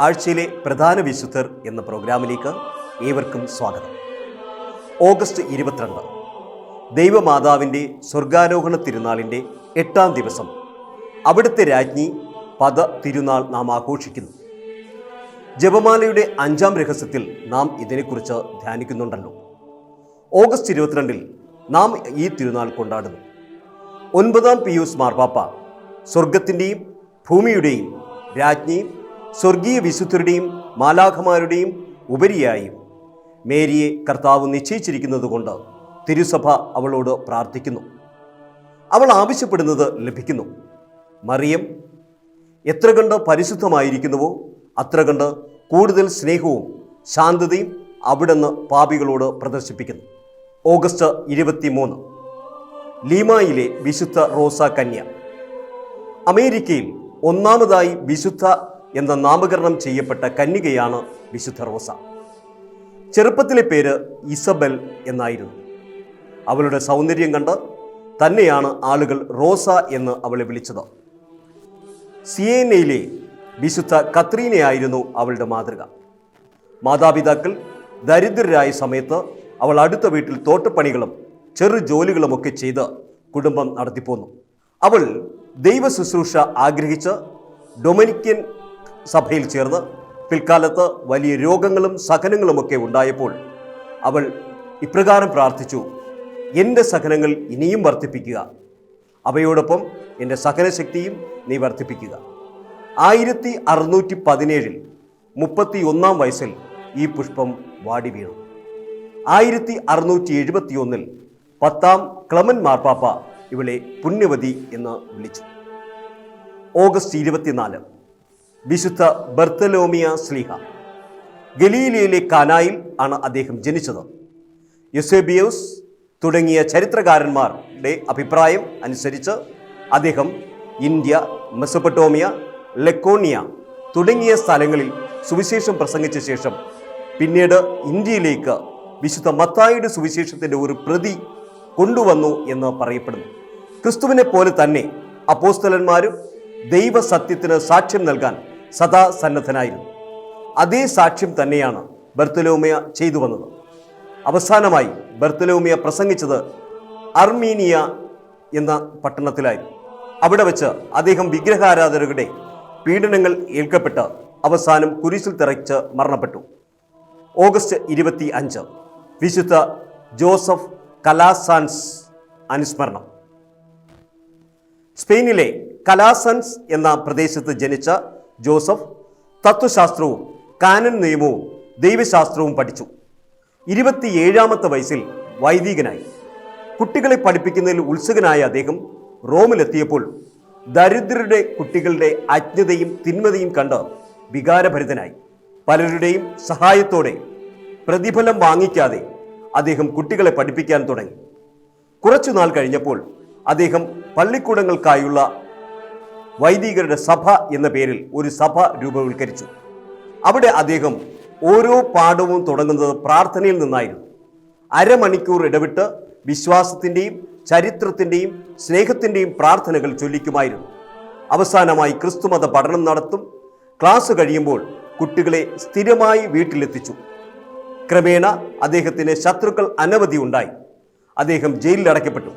ആഴ്ചയിലെ പ്രധാന വിശുദ്ധർ എന്ന പ്രോഗ്രാമിലേക്ക് ഏവർക്കും സ്വാഗതം. ഓഗസ്റ്റ് ഇരുപത്തിരണ്ട് ദൈവമാതാവിന്റെ സ്വർഗാരോഹണ തിരുനാളിന്റെ എട്ടാം ദിവസം. അവിടുത്തെ രാജ്ഞി പദ തിരുനാൾ നാം ആഘോഷിക്കുന്നു. ജപമാലയുടെ അഞ്ചാം രഹസ്യത്തിൽ നാം ഇതിനെക്കുറിച്ച് ധ്യാനിക്കുന്നുണ്ടല്ലോ. ഓഗസ്റ്റ് ഇരുപത്തിരണ്ടിൽ നാം ഈ തിരുനാൾ കൊണ്ടാടുന്നു. ഒൻപതാം പിയൂസ് മാർപ്പാപ്പ സ്വർഗത്തിന്റെയും ഭൂമിയുടെയും രാജ്ഞിയും സ്വർഗീയ വിശുദ്ധരുടെയും മാലാഖമാരുടെയും ഉപരിയായും മേരിയെ കർത്താവ് നിശ്ചയിച്ചിരിക്കുന്നത് കൊണ്ട് തിരുസഭ അവളോട് പ്രാർത്ഥിക്കുന്നു. അവൾ ആവശ്യപ്പെടുന്നത് ലഭിക്കുന്നു. മറിയം എത്ര കണ്ട് പരിശുദ്ധമായിരിക്കുന്നുവോ അത്ര കണ്ട് കൂടുതൽ സ്നേഹവും ശാന്തതയും അവിടുന്ന് പാപികളോട് പ്രദർശിപ്പിക്കുന്നു. ഓഗസ്റ്റ് ഇരുപത്തിമൂന്ന്. ലീമായിലെ വിശുദ്ധ റോസ കന്യ. അമേരിക്കയിൽ ഒന്നാമതായി വിശുദ്ധ എന്ന നാമകരണം ചെയ്യപ്പെട്ട കന്യകയാണ് വിശുദ്ധ റോസ. ചെറുപ്പത്തിലെ പേര് ഇസബൽ എന്നായിരുന്നു. അവളുടെ സൗന്ദര്യം കണ്ട് തന്നെയാണ് ആളുകൾ റോസ എന്ന് അവളെ വിളിച്ചത്. സിയേനയിലെ വിശുദ്ധ കത്രീനയായിരുന്നു അവളുടെ മാതൃക. മാതാപിതാക്കൾ ദരിദ്രരായ സമയത്ത് അവൾ അടുത്ത വീട്ടിൽ തോട്ടപ്പണികളും ചെറു ജോലികളുമൊക്കെ ചെയ്ത് കുടുംബം നടത്തിപ്പോന്നു. അവൾ ദൈവ ശുശ്രൂഷ ആഗ്രഹിച്ച് ഡൊമിനിക്കൻ സഭയിൽ ചേർന്ന് പിൽക്കാലത്ത് വലിയ രോഗങ്ങളും സഹനങ്ങളുമൊക്കെ ഉണ്ടായപ്പോൾ അവൾ ഇപ്രകാരം പ്രാർത്ഥിച്ചു എന്റെ സഹനങ്ങൾ ഇനിയും വർദ്ധിപ്പിക്കുക. അവയോടൊപ്പം എന്റെ സഹനശക്തിയും നീ വർദ്ധിപ്പിക്കുക. ആയിരത്തി അറുന്നൂറ്റി പതിനേഴിൽ മുപ്പത്തി ഒന്നാം വയസ്സിൽ ഈ പുഷ്പം വാടി വീണു. ആയിരത്തി അറുന്നൂറ്റി എഴുപത്തി ഒന്നിൽ പത്താം ക്ലമൻ മാർപ്പാപ്പ ഇവളെ പുണ്യവതി എന്ന് വിളിച്ചു. ഓഗസ്റ്റ് ഇരുപത്തിനാല് വിശുദ്ധ ബർത്തലോമിയ സ്ലീഹ. ഗലീലയിലെ കാനായിൽ ആണ് അദ്ദേഹം ജനിച്ചത്. യുസേബിയോസ് തുടങ്ങിയ ചരിത്രകാരന്മാരുടെ അഭിപ്രായം അനുസരിച്ച് അദ്ദേഹം ഇന്ത്യ മെസപ്പട്ടോമിയ ലെക്കോണിയ തുടങ്ങിയ സ്ഥലങ്ങളിൽ സുവിശേഷം പ്രസംഗിച്ച ശേഷം പിന്നീട് ഇന്ത്യയിലേക്ക് വിശുദ്ധ മത്തായിയുടെ സുവിശേഷത്തിന്റെ ഒരു പ്രതി കൊണ്ടുവന്നു എന്ന് പറയപ്പെടുന്നു. ക്രിസ്തുവിനെ പോലെ തന്നെ അപ്പോസ്തലന്മാരും ദൈവസത്യത്തിന് സാക്ഷ്യം നൽകാൻ സദാ സന്നദ്ധനായിരുന്നു അതേ സാക്ഷ്യം തന്നെയാണ് ബർത്തലോമിയ ചെയ്തു വന്നത്. അവസാനമായി ബർത്തലോമിയ പ്രസംഗിച്ചത് അർമീനിയ എന്ന പട്ടണത്തിലായിരുന്നു. അവിടെ വെച്ച് അദ്ദേഹം വിഗ്രഹാരാധകരുടെ പീഡനങ്ങൾ ഏൽക്കപ്പെട്ട് അവസാനം കുരിശിൽ തിറച്ച് മരണപ്പെട്ടു. ഓഗസ്റ്റ് ഇരുപത്തി അഞ്ച് വിശുദ്ധ ജോസഫ് കലാസാൻസ് അനുസ്മരണം. സ്പെയിനിലെ കലാസൻസ് എന്ന പ്രദേശത്ത് ജനിച്ച ജോസഫ് തത്വശാസ്ത്രവും കാനൻ നിയമവും ദൈവശാസ്ത്രവും പഠിച്ചു. ഇരുപത്തിയേഴാമത്തെ വയസ്സിൽ വൈദികനായി. കുട്ടികളെ പഠിപ്പിക്കുന്നതിൽ ഉത്സുകനായ അദ്ദേഹം റോമിലെത്തിയപ്പോൾ ദരിദ്രരുടെ കുട്ടികളുടെ അജ്ഞതയും തിന്മതയും കണ്ട് വികാരഭരിതനായി. പലരുടെയും സഹായത്തോടെ പ്രതിഫലം വാങ്ങിക്കാതെ അദ്ദേഹം കുട്ടികളെ പഠിപ്പിക്കാൻ തുടങ്ങി. കുറച്ചു നാൾ കഴിഞ്ഞപ്പോൾ അദ്ദേഹം പള്ളിക്കൂടങ്ങൾക്കായുള്ള വൈദികരുടെ സഭ എന്ന പേരിൽ ഒരു സഭ രൂപവൽക്കരിച്ചു. അവിടെ അദ്ദേഹം ഓരോ പാഠവും തുടങ്ങുന്നത് പ്രാർത്ഥനയിൽ നിന്നായിരുന്നു. അരമണിക്കൂർ ഇടവിട്ട് വിശ്വാസത്തിന്റെയും ചരിത്രത്തിന്റെയും സ്നേഹത്തിന്റെയും പ്രാർത്ഥനകൾ ചൊല്ലിക്കുമായിരുന്നു. അവസാനമായി ക്രിസ്തുമത പഠനം നടത്തും. ക്ലാസ് കഴിയുമ്പോൾ കുട്ടികളെ സ്ഥിരമായി വീട്ടിലെത്തിച്ചു. ക്രമേണ അദ്ദേഹത്തിന് ശത്രുക്കൾ അനവധി ഉണ്ടായി. അദ്ദേഹം ജയിലിൽ അടയ്ക്കപ്പെട്ടു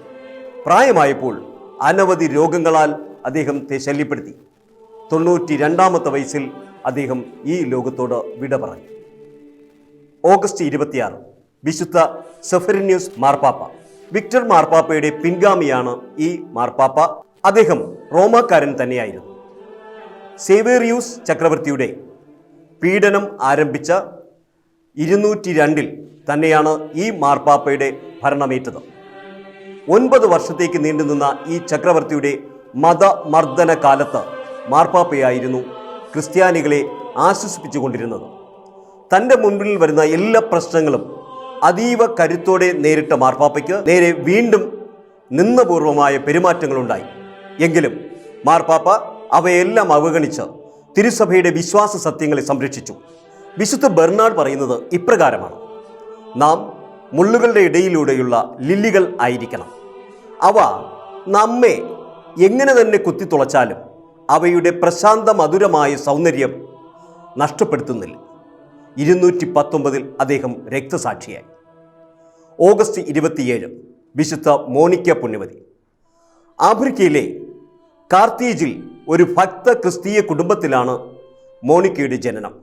പ്രായമായപ്പോൾ അനവധി രോഗങ്ങളാൽ അദ്ദേഹത്തെ ശല്യപ്പെടുത്തി. തൊണ്ണൂറ്റി രണ്ടാമത്തെ വയസ്സിൽ അദ്ദേഹം ഈ ലോകത്തോട് വിട പറഞ്ഞു. ഓഗസ്റ്റ് ഇരുപത്തിയാറ് വിശുദ്ധ സെഫറിന്യൂസ് മാർപ്പാപ്പ. വിക്ടർ മാർപ്പാപ്പയുടെ പിൻഗാമിയാണ് ഈ മാർപ്പാപ്പ. അദ്ദേഹം റോമാക്കാരൻ തന്നെയായിരുന്നു. സേവേറിയൂസ് ചക്രവർത്തിയുടെ പീഡനം ആരംഭിച്ച ഇരുന്നൂറ്റി രണ്ടിൽ തന്നെയാണ് ഈ മാർപ്പാപ്പയുടെ ഭരണമേറ്റത്. ഒൻപത് വർഷത്തേക്ക് നീണ്ടുനിന്ന ഈ ചക്രവർത്തിയുടെ മതമർദ്ദന കാലത്ത് മാർപ്പാപ്പയായിരുന്നു ക്രിസ്ത്യാനികളെ ആശ്വസിപ്പിച്ചുകൊണ്ടിരുന്നത്. തന്റെ മുൻപിൽ വരുന്ന എല്ലാ പ്രശ്നങ്ങളും അതീവ കരുത്തോടെ നേരിട്ട മാർപ്പാപ്പയ്ക്ക് നേരെ വീണ്ടും നിന്നപൂർവമായ പെരുമാറ്റങ്ങളുണ്ടായി. എങ്കിലും മാർപ്പാപ്പ അവയെല്ലാം അവഗണിച്ച് തിരുസഭയുടെ വിശ്വാസ സത്യങ്ങളെ സംരക്ഷിച്ചു. വിശുദ്ധ ബെർണാഡ് പറയുന്നത് ഇപ്രകാരമാണ്. നാം മുള്ളുകളുടെ ഇടയിലൂടെയുള്ള ലില്ലികൾ ആയിരിക്കണം. അവ നമ്മെ എങ്ങനെ തന്നെ കുത്തിത്തുളച്ചാലും അവയുടെ പ്രശാന്ത മധുരമായ സൗന്ദര്യം നഷ്ടപ്പെടുത്തുന്നില്ല. ഇരുന്നൂറ്റി പത്തൊമ്പതിൽ അദ്ദേഹം രക്തസാക്ഷിയായി. ഓഗസ്റ്റ് ഇരുപത്തിയേഴ് വിശുദ്ധ മോണിക്ക പുണ്യവതി. ആഫ്രിക്കയിലെ കാർത്തീജിൽ ഒരു ഭക്ത ക്രിസ്തീയ കുടുംബത്തിലാണ് മോണിക്കയുടെ ജനനം.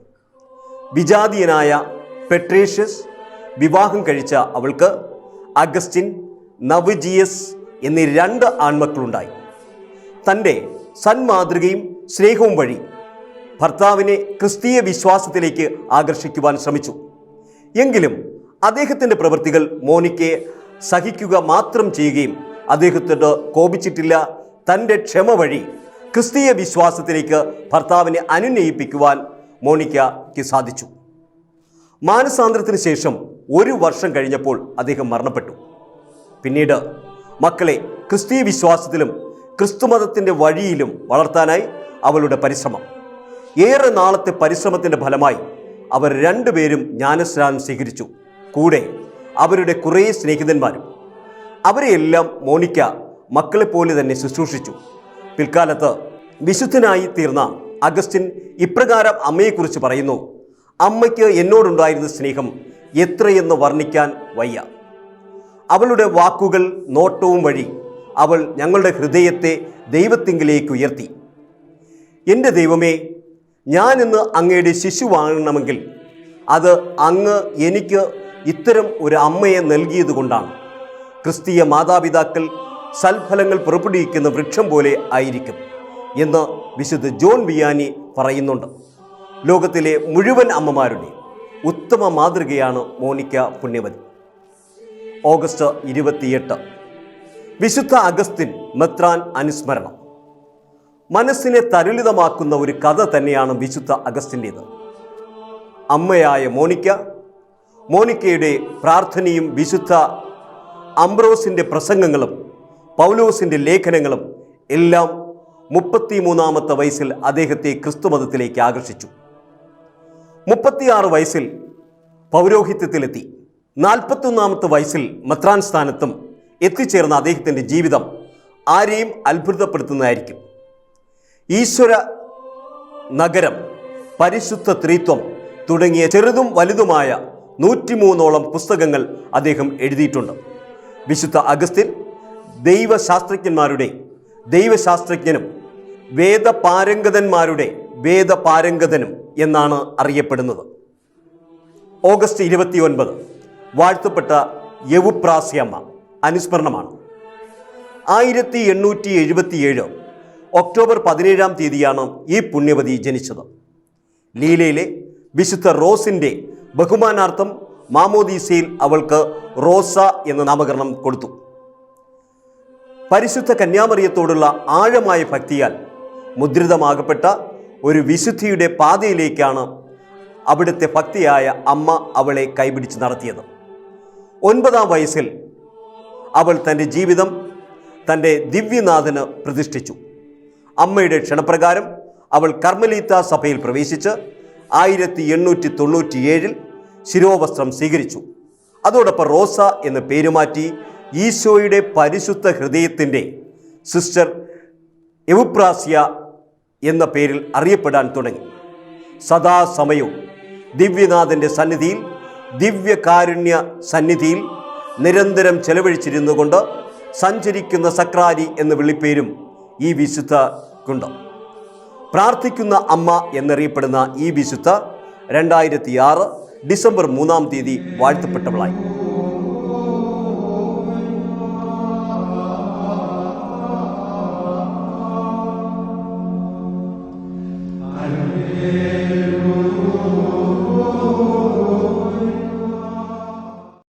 വിജാതീയനായ പെട്രേഷ്യസ് വിവാഹം കഴിച്ച അവൾക്ക് അഗസ്റ്റിൻ നവജിയസ് എന്നീ രണ്ട് ആൺമക്കളുണ്ടായി. തന്റെ സന്മാതൃകയും സ്നേഹവും വഴി ഭർത്താവിനെ ക്രിസ്തീയ വിശ്വാസത്തിലേക്ക് ആകർഷിക്കുവാൻ ശ്രമിച്ചു. എങ്കിലും അദ്ദേഹത്തിന്റെ പ്രവൃത്തികൾ മോനിക്കയെ സഹിക്കുക മാത്രം ചെയ്യുകയും അദ്ദേഹത്തോട് കോപിച്ചിട്ടില്ല. തന്റെ ക്ഷമ വഴി ക്രിസ്തീയ വിശ്വാസത്തിലേക്ക് ഭർത്താവിനെ അനുനയിപ്പിക്കുവാൻ മോണിക്കയ്ക്ക് സാധിച്ചു. മാനസാന്തരത്തിന് ശേഷം ഒരു വർഷം കഴിഞ്ഞപ്പോൾ അദ്ദേഹം മരണപ്പെട്ടു. പിന്നീട് മക്കളെ ക്രിസ്തീയ വിശ്വാസത്തിലും ക്രിസ്തുമതത്തിന്റെ വഴിയിലും വളർത്താനായി അവളുടെ പരിശ്രമം. ഏറെ നാളത്തെ പരിശ്രമത്തിന്റെ ഫലമായി അവർ രണ്ടുപേരും ജ്ഞാനസ്നാനം സ്വീകരിച്ചു. കൂടെ അവരുടെ കുറേ സ്നേഹിതന്മാരും. അവരെയെല്ലാം മോണിക്ക മക്കളെപ്പോലെ തന്നെ ശുശ്രൂഷിച്ചു. പിൽക്കാലത്ത് വിശുദ്ധനായി തീർന്ന അഗസ്റ്റിൻ ഇപ്രകാരം അമ്മയെക്കുറിച്ച് പറയുന്നു അമ്മയ്ക്ക് എന്നോടുണ്ടായിരുന്ന സ്നേഹം എത്രയെന്ന് വർണിക്കാൻ വയ്യ. അവളുടെ വാക്കുകൾ നോട്ടവും വഴി അവൾ ഞങ്ങളുടെ ഹൃദയത്തെ ദൈവത്തിങ്കിലേക്ക് ഉയർത്തി. എന്റെ ദൈവമേ ഞാൻ ഇന്ന് അങ്ങയുടെ ശിശുവാകണമെങ്കിൽ അത് അങ്ങ് എനിക്ക് ഇത്തരം ഒരു അമ്മയെ നൽകിയത് കൊണ്ടാണ്. ക്രിസ്തീയ മാതാപിതാക്കൾ സൽഫലങ്ങൾ പുറപ്പെടുവിക്കുന്ന വൃക്ഷം പോലെ ആയിരിക്കും എന്ന് വിശുദ്ധ ജോൺ ബിയാനി പറയുന്നുണ്ട്. ലോകത്തിലെ മുഴുവൻ അമ്മമാരുടെ ഉത്തമ മാതൃകയാണ് മോണിക്ക പുണ്യവതി. ഓഗസ്റ്റ് ഇരുപത്തിയെട്ട് വിശുദ്ധ അഗസ്റ്റിൻ മെത്രാൻ അനുസ്മരണം. മനസ്സിനെ തരുളിതമാക്കുന്ന ഒരു കഥ തന്നെയാണ് വിശുദ്ധ അഗസ്റ്റിന്റേത് അമ്മയായ മോണിക്ക മോണിക്കയുടെ പ്രാർത്ഥനയും വിശുദ്ധ അംബ്രോസിന്റെ പ്രസംഗങ്ങളും പൗലോസിന്റെ ലേഖനങ്ങളും എല്ലാം മുപ്പത്തിമൂന്നാമത്തെ വയസ്സിൽ അദ്ദേഹത്തെ ക്രിസ്തുമതത്തിലേക്ക് ആകർഷിച്ചു. മുപ്പത്തിയാറ് വയസ്സിൽ പൗരോഹിത്യത്തിലെത്തി. നാൽപ്പത്തൊന്നാമത്തെ വയസ്സിൽ മെത്രാൻ സ്ഥാനത്തും എത്തിച്ചേർന്ന അദ്ദേഹത്തിന്റെ ജീവിതം ആരെയും അത്ഭുതപ്പെടുത്തുന്നതായിരിക്കും. ഈശ്വര നഗരം പരിശുദ്ധ ത്രിത്വം തുടങ്ങിയ ചെറുതും വലുതുമായ നൂറ്റിമൂന്നോളം പുസ്തകങ്ങൾ അദ്ദേഹം എഴുതിയിട്ടുണ്ട്. വിശുദ്ധ അഗസ്റ്റിൻ ദൈവശാസ്ത്രജ്ഞന്മാരുടെ ദൈവശാസ്ത്രജ്ഞനും വേദപാരംഗതന്മാരുടെ വേദപാരംഗതനും എന്നാണ് അറിയപ്പെടുന്നത്. ഓഗസ്റ്റ് ഇരുപത്തിയൊൻപത് വാഴ്ത്തപ്പെട്ട യവുപ്രാസ്യമ്മ. അനുസ്മരണമാണ്. ആയിരത്തി എണ്ണൂറ്റി എഴുപത്തിയേഴ് ഒക്ടോബർ പതിനേഴാം തീയതിയാണ് ഈ പുണ്യവതി ജനിച്ചത്. ലീലയിലെ വിശുദ്ധ റോസിന്റെ ബഹുമാനാർത്ഥം മാമോദീസയിൽ അവൾക്ക് റോസ എന്ന നാമകരണം കൊടുത്തു. പരിശുദ്ധ കന്യാമറിയത്തോടുള്ള ആഴമായ ഭക്തിയാൽ മുദ്രിതമാകപ്പെട്ട ഒരു വിശുദ്ധിയുടെ പാതയിലേക്കാണ് അവിടുത്തെ ഭക്തിയായ അമ്മ അവളെ കൈപിടിച്ച് നടത്തിയത്. ഒൻപതാം വയസ്സിൽ അവൾ തന്റെ ജീവിതം തന്റെ ദിവ്യനാഥന് പ്രതിഷ്ഠിച്ചു. അമ്മയുടെ ക്ഷണപ്രകാരം അവൾ കർമ്മലീത്ത സഭയിൽ പ്രവേശിച്ച് ആയിരത്തി എണ്ണൂറ്റി തൊണ്ണൂറ്റിയേഴിൽ ശിരോവസ്ത്രം സ്വീകരിച്ചു. അതോടൊപ്പം റോസ എന്ന് പേരുമാറ്റി ഈശോയുടെ പരിശുദ്ധ ഹൃദയത്തിന്റെ സിസ്റ്റർ എവുപ്രാസിയ എന്ന പേരിൽ അറിയപ്പെടാൻ തുടങ്ങി. സദാസമയവും ദിവ്യനാഥന്റെ സന്നിധിയിൽ ദിവ്യകാരുണ്യ സന്നിധിയിൽ നിരന്തരം ചെലവഴിച്ചിരുന്നു കൊണ്ട് സഞ്ചരിക്കുന്ന സക്രാരി എന്ന വിളിപ്പേരും ഈ വിശുദ്ധക്കുണ്ട് പ്രാർത്ഥിക്കുന്ന അമ്മ എന്നറിയപ്പെടുന്ന ഈ വിശുദ്ധ രണ്ടായിരത്തി ആറ് ഡിസംബർ മൂന്നാം തീയതി വാഴ്ത്തപ്പെട്ടവളായി.